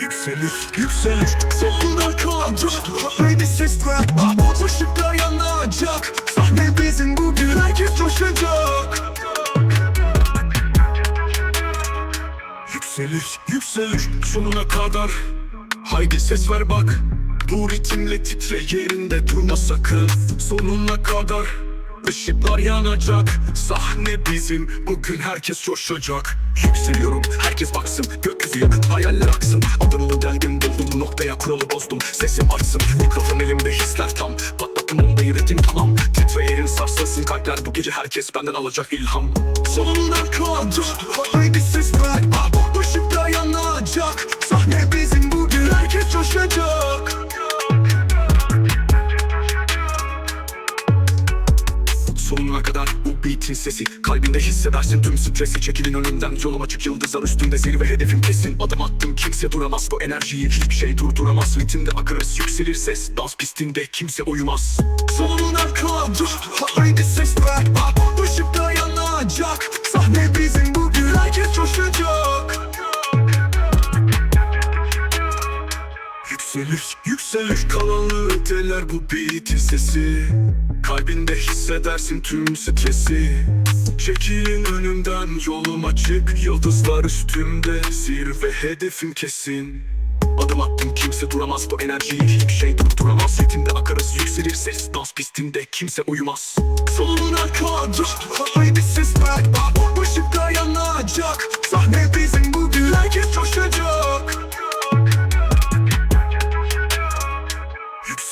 Yükselir, yükselir. Sonuna kalacak Haydi ses ver Bu ışıklar yanacak. Sahne bizim bugün Herkes coşacak. Yükselir, yükselir. Sonuna kadar. Haydi ses ver bak. Bu ritimle titre yerinde durma sakın. Sonuna kadar. Işıklar yanacak. Sahne bizim Bugün herkes coşacak. Yükseliyorum herkes baksın. Gökyüzü yakın hayaller aksın kuralı bozdum. Sesim açsın mikrofon elimde hisler tam. Patlattım bombayı ritim tamam. Titreyerin sarsılsın kalpler. Bu gece herkes benden alacak ilham. Sonuna kaldı Haydi ses ver Ah, Işıklar yanacak. Sahne bizim bugün. Herkes coşacak bu beatin sesi. Kalbinde hissedersin tüm stresi. Çekilin önümden yolum açık yıldızlar üstünde Zirve hedefim kesin. Adım attım kimse duramaz. Bu enerjiyi hiçbir şey durduramaz. Ritimde akarız yükselir ses. Dans pistinde kimse uyumaz. Sonuna kaldı Haydi ses ver Ah, Yükselir, yükselir kalanlığı öteler bu beatin sesi. Kalbinde hissedersin tüm stresi. Çekilin önümden yolum açık Yıldızlar üstümde. Zirve hedefim kesin. Adım attım kimse duramaz. Bu enerjiyi hiçbir şey durduramaz. Ritimde akarız yükselir ses. Dans pistinde kimse uyumaz. Sonuna kadar haydi ses ver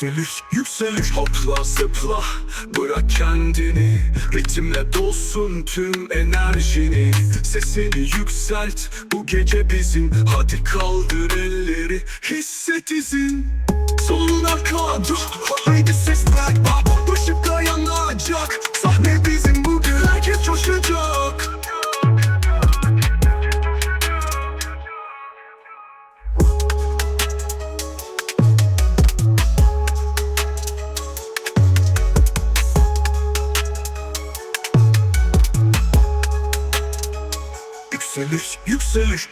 Yükselir, yükselir Hopla zıpla. Bırak kendini. Ritimle dolsun tüm enerjini. Sesini yükselt. Bu gece bizim. Hadi kaldır elleri. Hisset izin. Sonuna kadar Yükselir, yükselir